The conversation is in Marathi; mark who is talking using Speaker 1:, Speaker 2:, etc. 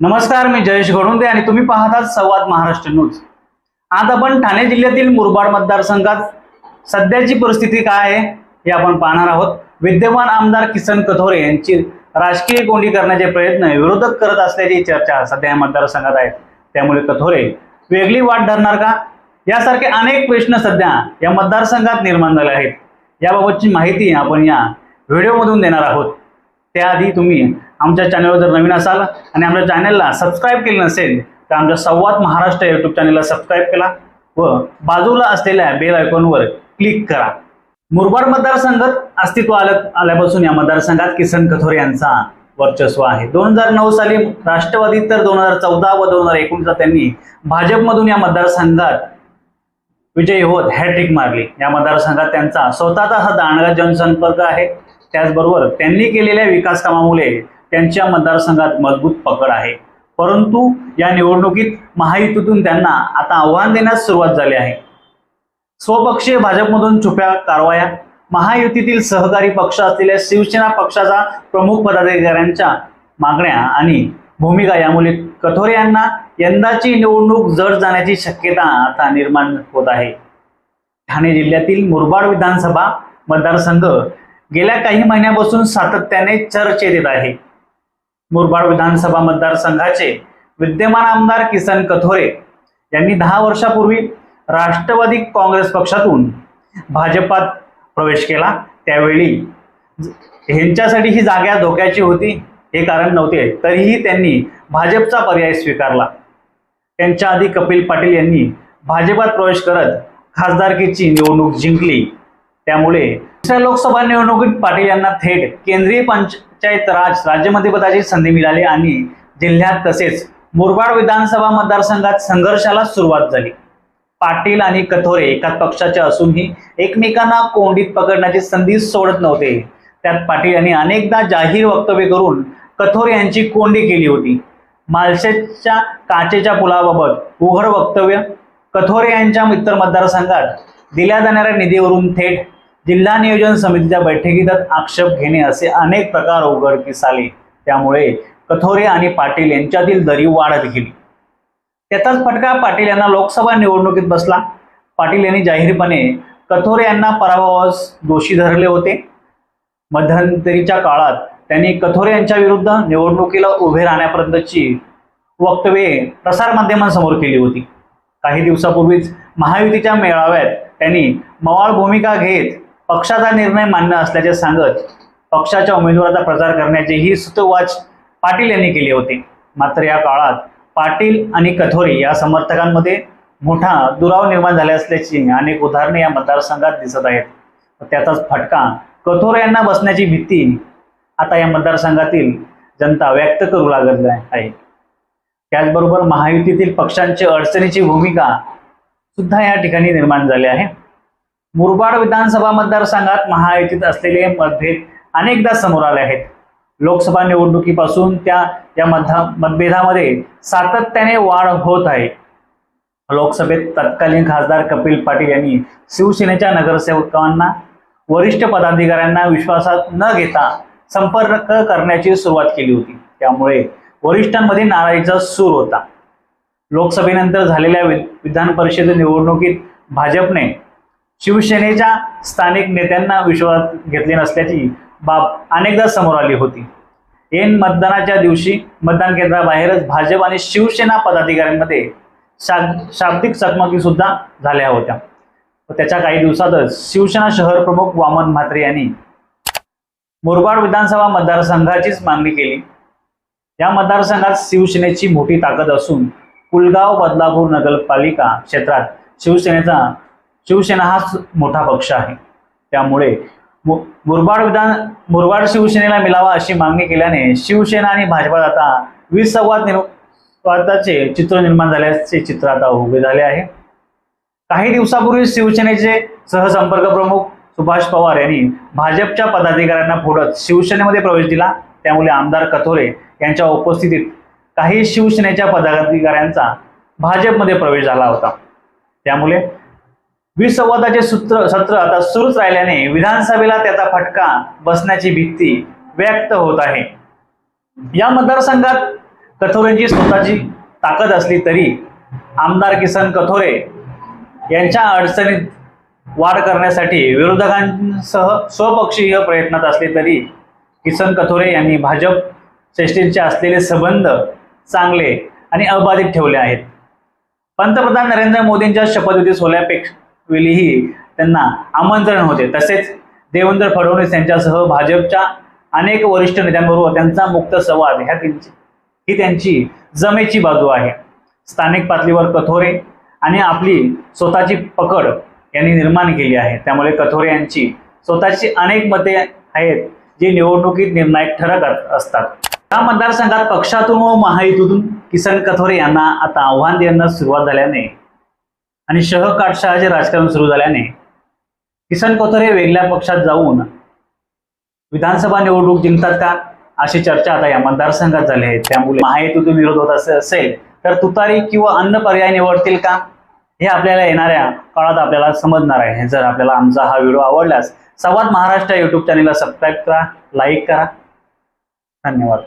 Speaker 1: नमस्कार मी जयेश घोडुंदे आणि तुम्ही पाहतात संवाद महाराष्ट्र न्यूज. आज आपण ठाणे जिल्ह्यातील मुरबाड मतदारसंघात सध्याची परिस्थिती काय आहे हे आपण पाहणार आहोत. विद्यमान आमदार किसन कथोरे यांची राजकीय कोंडी करण्याचे प्रयत्न विरोधक करत असल्याची चर्चा सध्या या मतदारसंघात आहे. त्यामुळे कथोरे वेगळी वाट धरणार का? यासारखे अनेक प्रश्न सध्या या मतदारसंघात निर्माण झाले आहेत. याबाबतची माहिती आपण या व्हिडिओमधून देणार आहोत. त्याआधी तुम्ही आमच्या चॅनलवर जर नवीन असाल आणि आमच्या चॅनलला सबस्क्राईब केलं नसेल तर आमच्या संवाद महाराष्ट्र युट्यूब चॅनलला सबस्क्राईब केला व बाजूला असलेल्या बेल आयकॉनवर क्लिक करा. मुरबाड मतदारसंघात अस्तित्व आल्या आल्यापासून या मतदारसंघात किसन कथोरे यांचा वर्चस्व आहे. दोन हजार नऊ साली राष्ट्रवादी तर दोन हजार चौदा व दोन हजार एकोणीसला त्यांनी भाजपमधून या मतदारसंघात विजयी होत हॅट्रिक मारली. या मतदारसंघात त्यांचा स्वतःचा हा दांडगा जनसंपर्क आहे. त्याचबरोबर त्यांनी केलेल्या विकास कामामुळे त्यांच्या मतदारसंघात मजबूत पकड आहे. परंतु या निवडणुकीत महायुतीतून त्यांना आता आव्हान देण्यास सुरुवात झाली आहे. स्वपक्षीय भाजपमधून छुप्या कारवाया महायुतीतील सहकारी पक्ष असलेल्या शिवसेना पक्षाचा प्रमुख पदाधिकाऱ्यांच्या मागण्या आणि भूमिका यामुळे कठोरे यांना यंदाची निवडणूक जड जाण्याची शक्यता आता निर्माण होत आहे. ठाणे जिल्ह्यातील मुरबाड विधानसभा मतदारसंघ गेल्या काही महिन्यापासून सातत्याने चर्चेत येत आहे. मुरबाड विधानसभा मतदारसंघाचे विद्यमान आमदार किसन कथोरे यांनी दहा वर्षापूर्वी राष्ट्रवादी काँग्रेस पक्षातून भाजपात प्रवेश केला. त्यावेळी ह्यांच्यासाठी ही जागा धोक्याची होती हे कारण नव्हते. तरीही त्यांनी भाजपचा पर्याय स्वीकारला. त्यांच्या आधी कपिल पाटील यांनी भाजपात प्रवेश करत खासदारकीची निवडणूक जिंकली. त्यामुळे दुसऱ्या लोकसभा निवडणुकीत पाटील यांना थेट केंद्रीय पंचायत राज राज्यमंत्रीपदाची संधी मिळाली आणि जिल्ह्यात तसेच मुरबाड विधानसभा मतदारसंघात संघर्षाला सुरुवात झाली. पाटील आणि कथोरे एकाच पक्षाचे असूनही एकमेकांना कोंडीत पकडण्याची संधी सोडत नव्हते. त्यात पाटील यांनी अनेकदा जाहीर वक्तव्य करून कथोरे यांची कोंडी केली होती. मालशेच्या काचेच्या पुलाबाबत उघड वक्तव्य कथोरे यांच्या मित्र मतदारसंघात दिल्या जाणाऱ्या निधीवरून थेट जिल्हा नियोजन समितीच्या बैठकीतच आक्षेप घेणे असे अनेक प्रकार उघडकीस आले. त्यामुळे कथोरे आणि पाटील यांच्यातील दरी वाढत गेली. त्याचाच फटका पाटील यांना लोकसभा निवडणुकीत बसला. पाटील यांनी जाहीरपणे कथोरे यांना पराभवास दोषी धरले होते. मध्यंतरीच्या काळात त्यांनी कथोरे यांच्या विरुद्ध निवडणुकीला उभे राहण्यापर्यंतची वक्तव्ये प्रसारमाध्यमांसमोर केली होती. काही दिवसापूर्वीच महायुतीच्या मेळाव्यात त्यांनी मवाळ भूमिका घेत पक्षाचा निर्णय मान्य असल्याचे सांगत पक्षाच्या उमेदवाराचा प्रचार करण्याचीही सुतोवाच पाटील यांनी केली होती. मात्र या काळात पाटील आणि कथोरे या समर्थकांमध्ये मोठा दुराव निर्माण झाले असल्याची अनेक उदाहरणे या मतदारसंघात दिसत आहेत. त्याचाच फटका कथोरे यांना बसण्याची भीती आता या मतदारसंघातील जनता व्यक्त करू लागत आहे. त्याचबरोबर महायुतीतील पक्षांची अडचणीची भूमिका सुद्धा या ठिकाणी निर्माण झाली आहे. मुरबाड विधानसभा मतदारसंघात महायुतीत असलेले मतभेद अनेकदा समोर आले आहेत. लोकसभा निवडणुकीपासून त्या या मध्या मतभेदामध्ये सातत्याने वाढ होत आहे. लोकसभेत तत्कालीन खासदार कपिल पाटील यांनी शिवसेनेच्या नगरसेवकांना वरिष्ठ पदाधिकाऱ्यांना विश्वासात न घेता संपर्क करण्याची सुरुवात केली होती. त्यामुळे वरिष्ठांमध्ये नाराजीचा सूर होता. लोकसभेनंतर झालेल्या वि- विधान परिषद निवडणुकीत भाजपने शिवसेनेच्या स्थानिक नेत्यांना विश्वासात घेतले नसल्याची बाब अनेकदा समोर आली होती. एन मतदानाच्या दिवशी मतदान केंद्राबाहेरच भाजप आणि शिवसेना पदाधिकाऱ्यांमध्ये शा- शाब्दिक चकमकी सुद्धा झाल्या होत्या. व त्याच्या काही दिवसातच शिवसेना शहर प्रमुख वामन म्हात्रे यांनी मुरबाड विधानसभा मतदारसंघाचीच मागणी केली. या मतदारसंघात शिवसेनेची मोठी ताकद असून कुलगाव बदलापूर नगरपालिका क्षेत्रात शिवसेनेचा शिवसेना हा मोठा पक्ष आहे. त्यामुळे मुरबाड विधान मुरबाड शिवसेनेला मिळावा अशी मागणी केल्याने शिवसेना आणि भाजपात आता विसंवाद निर् वादाचे चित्र निर्माण झाल्याचे चित्र आता उभे झाले आहे. काही दिवसापूर्वी शिवसेनेचे सहसंपर्क प्रमुख सुभाष पवार यांनी भाजपच्या पदाधिकाऱ्यांना फोडत शिवसेनेमध्ये प्रवेश दिला. त्यामुळे आमदार कथोरे यांच्या उपस्थितीत काही शिवसेनेच्या पदाधिकाऱ्यांचा भाजपमध्ये प्रवेश झाला होता. त्यामुळे विसंवादाचे सूत्र सत्र आता सुरूच राहिल्याने विधानसभेला त्याचा फटका बसण्याची भीती व्यक्त होत आहे. या मतदारसंघात कथोरेंची स्वतःची ताकद असली तरी आमदार किसन कथोरे यांच्या अडचणीत वाढ करण्यासाठी विरोधकांसह स्वपक्षीय प्रयत्नात असले तरी किसन कथोरे यांनी भाजप श्रेष्ठींचे असलेले संबंध चांगले आणि अबाधित ठेवले आहेत. पंतप्रधान नरेंद्र मोदींच्या शपथविधी सोहळ्यापेक्षा वेळीही त्यांना आमंत्रण होते. तसेच देवेंद्र फडणवीस यांच्यासह भाजपच्या अनेक वरिष्ठ नेत्यांबरोबर त्यांचा मुक्त संवाद ह्या त्यांची ही त्यांची जमेची बाजू आहे. स्थानिक पातळीवर कथोरे आणि आपली स्वतःची पकड यांनी निर्माण केली आहे. त्यामुळे कथोरे यांची स्वतःची अनेक मते आहेत जी निवडणुकीत निर्णायक ठरत असतात. या मतदारसंघात पक्षातून व महायुतीतून किसन कथोरे यांना आता आव्हान देण्यास सुरुवात झाल्याने आणि शह काटशहाचे राजकारण सुरू झाल्याने किसन कोथरे वेगळ्या पक्षात जाऊन विधानसभा निवडणूक जिंकतात का अशी चर्चा आता या मतदारसंघात झाली आहे. त्यामुळे महायुतीतून विरोध होत असेल तर तुतारी किंवा अन्य पर्याय निवडतील का? हे आपल्याला येणाऱ्या काळात आपल्याला समजणार आहे. जर आपल्याला आमचा हा व्हिडिओ आवडल्यास संवाद महाराष्ट्र युट्यूब चॅनेलला सबस्क्राईब करा लाईक करा. धन्यवाद.